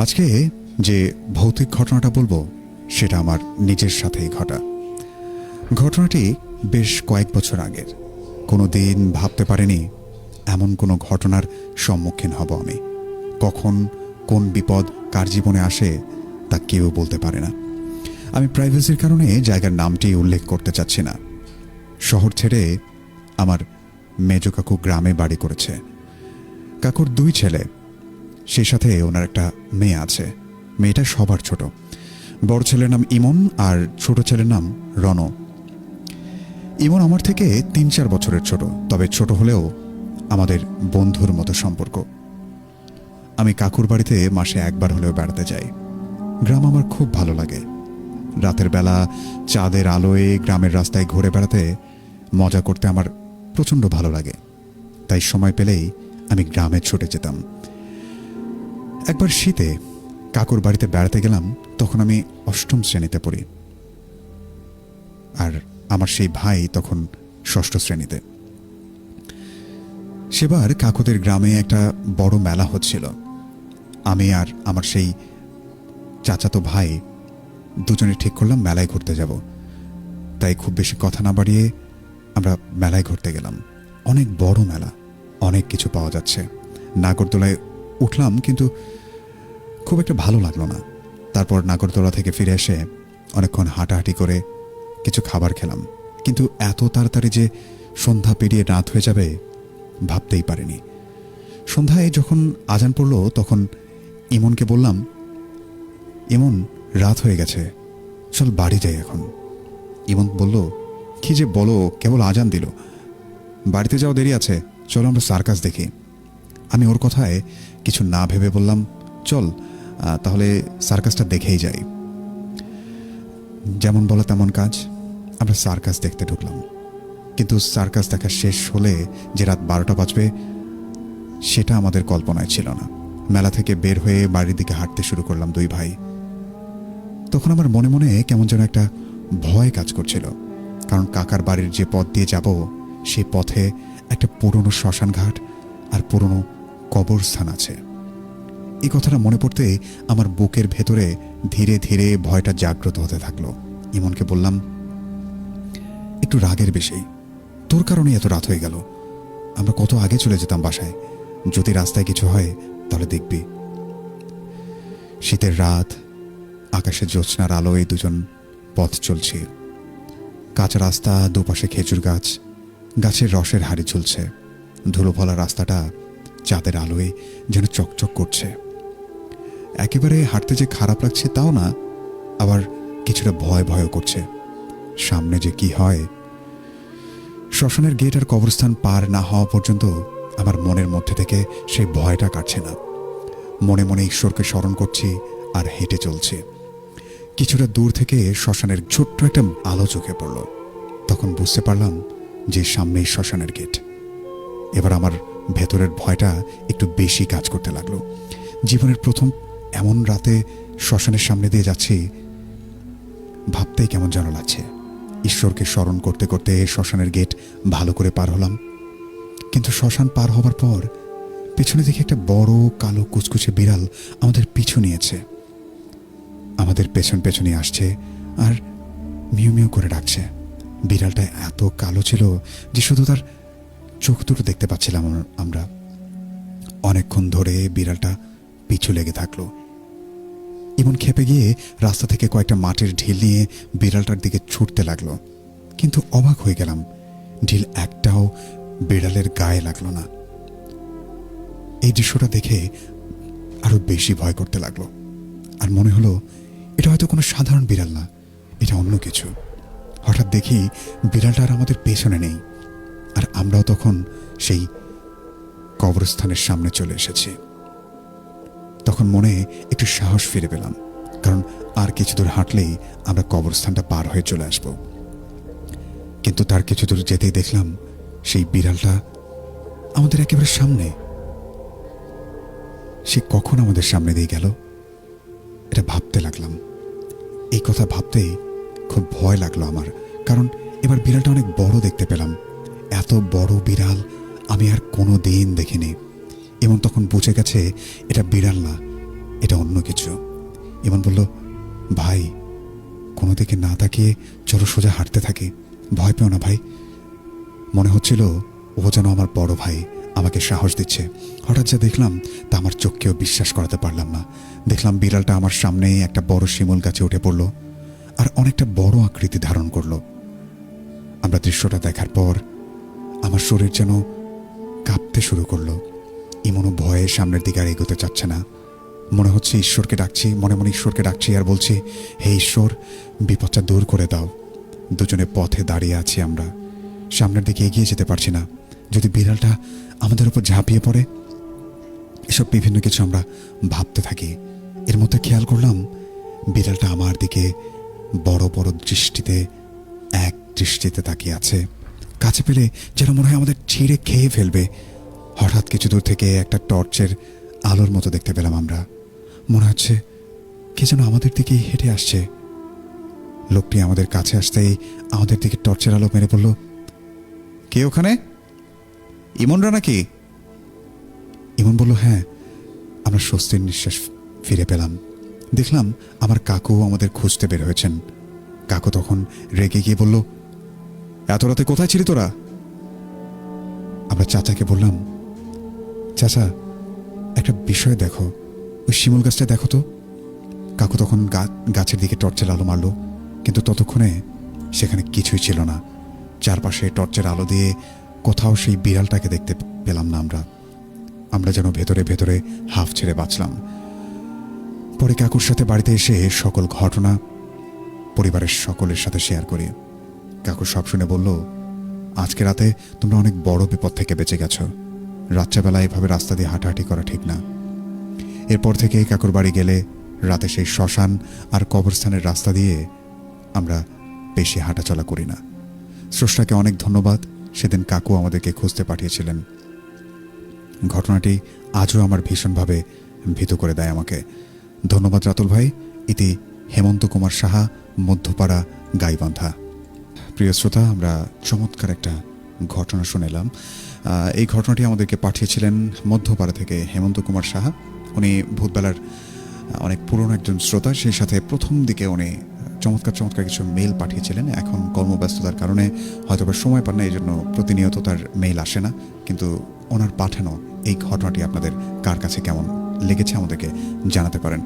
আজকে যে ভৌতিক ঘটনাটা বলব, সেটা আমার নিজের সাথেই ঘটা। ঘটনাটি বেশ কয়েক বছর আগের। কোনো দিন ভাবতে পারিনি এমন কোনো ঘটনার সম্মুখীন হব আমি। কখন কোন বিপদ কার জীবনে আসে, তা কেউ বলতে পারে না। আমি প্রাইভেসির কারণে জায়গার নামটি উল্লেখ করতে চাচ্ছি না। শহর ছেড়ে আমার মেজ কাকু গ্রামে বাড়ি করেছে। কাকুর দুই ছেলে সেই সাথে ওনার একটা মেয়ে আছে। মেয়েটা সবার ছোট। বড় ছেলের নাম ইমন আর ছোট ছেলের নাম রণ ইমন আমার থেকে তিন চার বছরের ছোট, তবে ছোট হলেও আমাদের বন্ধুর মতো সম্পর্ক। আমি কাকুর বাড়িতে মাসে একবার হলেও বেড়াতে যাই। গ্রাম আমার খুব ভালো লাগে। রাতের বেলা চাঁদের আলোয় গ্রামের রাস্তায় ঘুরে বেড়াতে মজা করতে আমার প্রচণ্ড ভালো লাগে। তাই সময় পেলেই আমি গ্রামে ছুটে যেতাম। একবার শীতে কাকুর বাড়িতে বেড়াতে গেলাম, তখন আমি অষ্টম শ্রেণীতে পড়ি। আর আমার সেই ভাই তখন ষষ্ঠ শ্রেণীতে। সেবার কাকুদের গ্রামে একটা বড় মেলা হচ্ছিল। আমি আর আমার সেই চাচাতো ভাই দুজনে ঠিক করলাম, মেলায় ঘুরতে যাব। তাই খুব বেশি কথা না বাড়িয়ে আমরা মেলায় ঘুরতে গেলাম। অনেক বড় মেলা, অনেক কিছু পাওয়া যাচ্ছে। নাগরদোলায় উঠলাম, কিন্তু খুব একটা ভালো লাগল না। তারপর নাগরদোলা থেকে ফিরে এসে অনেকক্ষণ হাঁটাহাঁটি করে কিছু খাবার খেলাম। কিন্তু এত তাড়াতাড়ি যে সন্ধ্যা পেরিয়ে রাত হয়ে যাবে ভাবতেই পারিনি। সন্ধ্যায় যখন আজান পড়ল, তখন ইমনকে বললাম, ইমন, রাত হয়ে গেছে, চল বাড়ি যাই এখন। ইমন বলল, কি যে বলো, কেবল আজান দিল। বাড়িতে যাও দেরি আছে, চলো আমরা সার্কাস দেখি। আমি ওর কথায় কিছু না ভেবে বললাম, চল তাহলে সার্কাসটা দেখেই যাই। যেমন বলো তেমন কাজ, আমরা সার্কাস দেখতে ঢুকলাম। কিন্তু সার্কাস দেখা শেষ হলে যে রাত বারোটা বাজবে, সেটা আমাদের কল্পনায় ছিল না। মেলা থেকে বের হয়ে বাড়ির দিকে হাঁটতে শুরু করলাম দুই ভাই। তখন আমার মনে মনে কেমন যেন একটা ভয় কাজ করছিল। কারণ কাকার বাড়ির যে পথ দিয়ে যাব সেই পথে একটা পুরনো শ্মশান ঘাট আর পুরনো কবরস্থান আছে। এই কথাটা মনে পড়তে আমার বুকের ভেতরে ধীরে ধীরে ভয়টা জাগ্রত হতে থাকল। ইমনকে বললাম, একটু রাগের বেশি। তোর কারণে এত রাত হয়ে গেল। আমরা কত আগে চলে যেতাম বাসায়। যদি রাস্তায় কিছু হয়, তাহলে দেখবি। শীতের রাত আকাশে জ্যোৎস্নার আলোয় দুজন পথ চলছে। কাঁচা রাস্তা, দুপাশে খেজুর গাছ, গাছের রসের হাড়ি ঝুলছে। ধুলো ভলা রাস্তাটা চাঁদের আলোয় যেন চকচক করছে। একেবারে হাঁটতে যে খারাপ লাগছে তাও না, আবার কিছুটা ভয় ভয়ও করছে। সামনে যে কি হয়, শ্মশানের গেট আর কবরস্থান পার না হওয়া পর্যন্ত আমার মনের মধ্যে থেকে সেই ভয়টা কাটছে না। মনে মনে ঈশ্বরকে স্মরণ করছি আর হেঁটে চলছি। কিছুটা দূর থেকে শ্মশানের ছোট্ট একটা আলো চোখে পড়ল। তখন বুঝতে পারলাম যে সামনেই শ্মশানের গেট। এবার আমার ভেতরের ভয়টা একটু বেশি কাজ করতে লাগল। জীবনের প্রথম এমন রাতে শ্মশানের সামনে দিয়ে যাচ্ছি, ভাবতেই কেমন যেন লাগছে। ঈশ্বরকে স্মরণ করতে করতে শ্মশানের গেট ভালো করে পার হলাম। কিন্তু শ্মশান পার হবার পর পেছনে দেখি একটা বড় কালো কুচকুচে বিড়াল আমাদের পিছু নিয়েছে। আমাদের পেছন পেছনে আসছে আর মিউ মিউ করে ডাকছে। বিড়ালটা এত কালো ছিল যে শুধু তার চোখ দুটো দেখতে পাচ্ছিলাম আমরা- অনেকক্ষণ ধরে বিড়ালটা পিছু লেগে থাকল। ইমন খেপে গিয়ে রাস্তা থেকে কয়েকটা মাটির ঢিল নিয়ে বিড়ালটার দিকে ছুটতে লাগল। কিন্তু অবাক হয়ে গেলাম, ঢিল একটাও বিড়ালের গায়ে লাগল না। এই দৃশ্যটা দেখে আরও বেশি ভয় করতে লাগল। আর মনে হলো, এটা হয়তো কোনো সাধারণ বিড়াল না, এটা অন্য কিছু। হঠাৎ দেখি বিড়ালটা আর আমাদের পেছনে নেই। আমরাও তখন সেই কবরস্থানের সামনে চলে এসেছি। তখন মনে একটু সাহস ফিরে পেলাম, কারণ আর কিছু দূর হাঁটলেই আমরা কবরস্থানটা পার হয়ে চলে আসব। কিন্তু তার কিছু দূর যেতেই দেখলাম সেই বিড়ালটা আমাদের একেবারে সামনে। সে কখন আমাদের সামনে দিয়ে গেল, এটা ভাবতে লাগলাম। এই কথা ভাবতেই খুব ভয় লাগল আমার, কারণ এবার বিড়ালটা অনেক বড় দেখতে পেলাম। এত বড় বিড়াল আমি আর কোনো দিন দেখিনি। এবং তখন বুঝে গেছে এটা বিড়াল না, এটা অন্য কিছু। ইমন বলল, ভাই, কোনো দিকে না তাকিয়ে চলো সোজা হাঁটতে থাকি। ভয় পেও না ভাই। মনে হচ্ছিল ও যেন আমার বড় ভাই, আমাকে সাহস দিচ্ছে। হঠাৎ যা দেখলাম তা আমার চোখকেও বিশ্বাস করাতে পারলাম না। দেখলাম বিড়ালটা আমার সামনেই একটা বড় শিমুল গাছে উঠে পড়ল আর অনেকটা বড় আকৃতি ধারণ করল। আমরা দৃশ্যটা দেখার পর আমার শরীর যেন কাঁপতে শুরু করল। ইমনও ভয়ে সামনের দিকে আর এগোতে চাচ্ছে না। মনে হচ্ছে ঈশ্বরকে ডাকছি, মনে মনে ঈশ্বরকে ডাকছি আর বলছি, হে ঈশ্বর, বিপদটা দূর করে দাও। দুজনে পথে দাঁড়িয়ে আছি আমরা। সামনের দিকে এগিয়ে যেতে পারছি না। যদি বিড়ালটা আমাদের উপর ঝাঁপিয়ে পড়ে? এসব বিভিন্ন কিছু আমরা ভাবতে থাকি। এর মধ্যে খেয়াল করলাম, বিড়ালটা আমার দিকে বড় বড় দৃষ্টিতে, এক দৃষ্টিতে তাকিয়ে আছে। কাছে পেলে যেন মনে হয় আমাদের ছিঁড়ে খেয়ে ফেলবে। হঠাৎ কিছু দূর থেকে একটা টর্চের আলোর মতো দেখতে পেলাম আমরা। মনে হচ্ছে কে যেন আমাদের দিকেই হেঁটে আসছে। লোকটি আমাদের কাছে আসতেই আমাদের দিকে টর্চের আলো মেরে পড়ল কে ওখানে? ইমনরা নাকি? ইমন বলল হ্যাঁ আমরা স্বস্তির নিঃশ্বাস ফিরে পেলাম। দেখলাম আমার কাকু আমাদের খুঁজতে বের হয়েছেন। কাকু তখন রেগে গিয়ে বলল এত রাতে কোথায় ছিলি তোরা? আমরা চাচাকে বললাম, চাচা, একটা বিষয় দেখো। ওই শিমুল গাছটা দেখো তো? কাকু তখন গাছের দিকে টর্চের আলো মারলো, কিন্তু ততক্ষণে সেখানে কিছুই ছিল না। চারপাশে টর্চের আলো দিয়ে কোথাও সেই বিড়ালটাকে দেখতে পেলাম না আমরা। আমরা যেন ভেতরে ভেতরে হাফ ছেড়ে বাঁচলাম। পরে কাকুর সাথে বাড়িতে এসে সকল ঘটনা পরিবারের সকলের সাথে শেয়ার করি। কাকু সব শুনে বলল, আজকে রাতে তোমরা অনেক বড় বিপদ থেকে বেঁচে গেছো। রাত্রেবেলা এভাবে রাস্তা দিয়ে হাঁটাহাঁটি করা ঠিক না। এরপর থেকে কাকুর বাড়ি গেলে রাতে সেই শ্মশান আর কবরস্থানের রাস্তা দিয়ে আমরা বেশি হাঁটাচলা করি না। স্রষ্টাকে অনেক ধন্যবাদ, সেদিন কাকু আমাদেরকে খুঁজতে পাঠিয়েছিলেন। ঘটনাটি আজও আমার ভীষণভাবে ভীত করে দেয় আমাকে। ধন্যবাদ রাতুল ভাই, ইতি হেমন্ত কুমার সাহা, মধ্যপাড়া, গাইবান্ধা। প্রিয় শ্রোতা, আমরা চমৎকার একটা ঘটনা শুনেলাম। এই ঘটনাটি আমাদেরকে পাঠিয়েছিলেন মধ্যপাড়া থেকে হেমন্ত কুমার সাহা। উনি ভূতবেলার অনেক পুরনো একজন শ্রোতা, সেই সাথে প্রথম দিকে উনি চমৎকার চমৎকার কিছু মেল পাঠিয়েছিলেন। এখন কর্মব্যস্ততার কারণে হয়তো বা সময় পান না, এই জন্য প্রতিনিয়ত তার মেইল আসে না। কিন্তু ওনার পাঠানো এই ঘটনাটি আপনাদের কার কাছে কেমন লেগেছে আমাদেরকে জানাতে পারেন।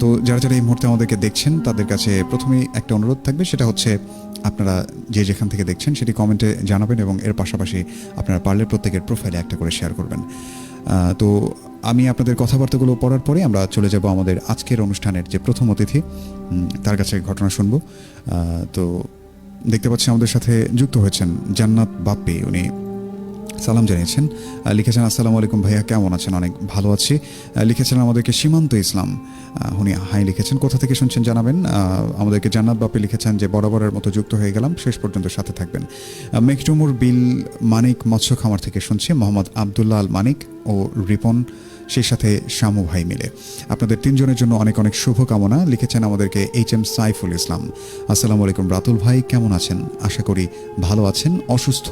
তো যারা যারা এই মুহূর্তে আমাদেরকে দেখছেন, তাদের কাছে প্রথমেই একটা অনুরোধ থাকবে, সেটা হচ্ছে আপনারা যে যেখান থেকে দেখছেন, সেটি কমেন্টে জানাবেন এবং এর পাশাপাশি আপনারা পারলে প্রত্যেকের প্রোফাইলে একটা করে শেয়ার করবেন। তো আমি আপনাদের কথাবার্তাগুলো পড়ার পরে আমরা চলে যাব আমাদের আজকের অনুষ্ঠানের যে প্রথম অতিথি তার কাছে ঘটনা শুনব। তো দেখতে পাচ্ছি আমাদের সাথে যুক্ত হয়েছেন জান্নাত বাপ্পি, উনি সালাম জানিয়েছেন। লিখেছেন, আসসালামু আলাইকুম ভাইয়া, কেমন আছেন? অনেক ভালো আছি। লিখেছেন, আমাদেরকে সীমান্ত ইসলাম। উনি হাই লিখেছেন, কোথা থেকে শুনছেন জানাবেন? আমাদেরকে জান্নাত বাপি লিখেছেন যে, বরাবরের মতো যুক্ত হয়ে গেলাম, শেষ পর্যন্ত সাথে থাকবেন। মেঘটুমুর বিল মানিক মৎস্য খামার থেকে শুনছি, মোহাম্মদ আবদুল্লাহ আল মানিক ও রিপন, সেই সাথে শামু ভাই মিলে। আপনাদের তিনজনের জন্য অনেক অনেক শুভকামনা। লিখেছেন, আমাদেরকে এইচ এম সাইফুল ইসলাম। আসসালামু আলাইকুম, রাতুল ভাই, কেমন আছেন? আশা করি ভালো আছেন। অসুস্থ,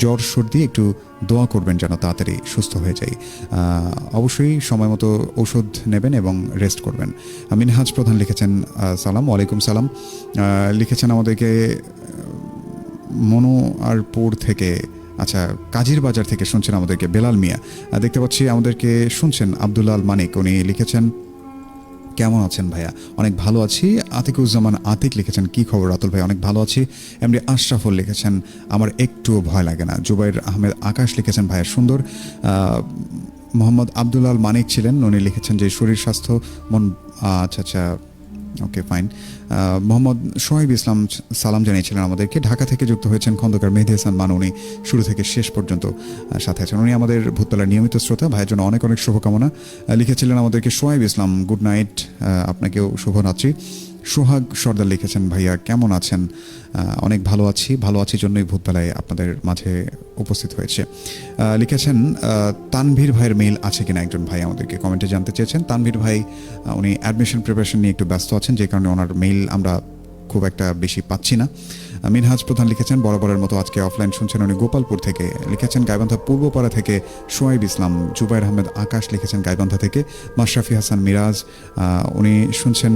জ্বর, সর্দি, একটু দোয়া করবেন যেন তাড়াতাড়ি সুস্থ হয়ে যাই। অবশ্যই সময় মতো ওষুধ নেবেন এবং রেস্ট করবেন। মিনহাজ প্রধান লিখেছেন সালাম, ওয়ালাইকুম সালাম। লিখেছেন আমাদেরকে মনো আর পুর থেকে আচ্ছা কাজীর বাজার থেকে শুনছেন আমাদেরকে বেলাল মিয়া। দেখতে পাচ্ছি আমাদেরকে শুনছেন আবদুল্লাহ আল মানিক। উনি লিখেছেন কেমন আছেন ভাইয়া? অনেক ভালো আছি। আতিকুজ্জামান আতিক লিখেছেন, কি খবর রাতুল ভাই? অনেক ভালো আছি। এমনি আশরাফুল লিখেছেন, আমার একটুও ভয় লাগে না। জুবাইর আহমেদ আকাশ লিখেছেন, ভাইয়া, সুন্দর। মোহাম্মদ আবদুল্লাল মানিক ছিলেন, উনি লিখেছেন যে, শরীর স্বাস্থ্য মন আচ্ছা আচ্ছা। ওকে ফাইন মোহাম্মদ শোয়েব ইসলাম সালাম জানিয়েছিলেন আমাদেরকে। ঢাকা থেকে যুক্ত হয়েছেন খন্দকার মেহেদি হাসান মান। উনি শুরু থেকে শেষ পর্যন্ত সাথে আছেন। উনি আমাদের ভূতলার নিয়মিত শ্রোতা। ভাইয়ের জন্য অনেক অনেক শুভকামনা। লিখেছিলেন আমাদেরকে শোয়েব ইসলাম, গুড নাইট। আপনাকেও শুভরাত্রি। সোহাগ সর্দার লিখেছেন, ভাইয়া, কেমন আছেন? অনেক ভালো আছি ভালো আছি জন্যই ভূতবেলায় আপনাদের মাঝে উপস্থিত হয়েছে। লিখেছেন তানভীর ভাইয়ের মেইল আছে কিনা? একজন ভাই আমাদেরকে কমেন্টে জানতে চেয়েছেন। তানভীর ভাই উনি অ্যাডমিশন প্রিপারেশন নিয়ে একটু ব্যস্ত আছেন, যে কারণে ওনার মেইল আমরা খুব একটা বেশি পাচ্ছি না। মিনহাজ প্রধান লিখেছেন, বরাবরের মতো আজকে অফলাইন শুনছেন উনি গোপালপুর থেকে। লিখেছেন, গাইবান্ধা পূর্বপাড়া থেকে সোয়াইব ইসলাম, জুবাইর আহমেদ আকাশ লিখেছেন গাইবান্ধা থেকে। মাশরাফি হাসান মিরাজ উনি শুনছেন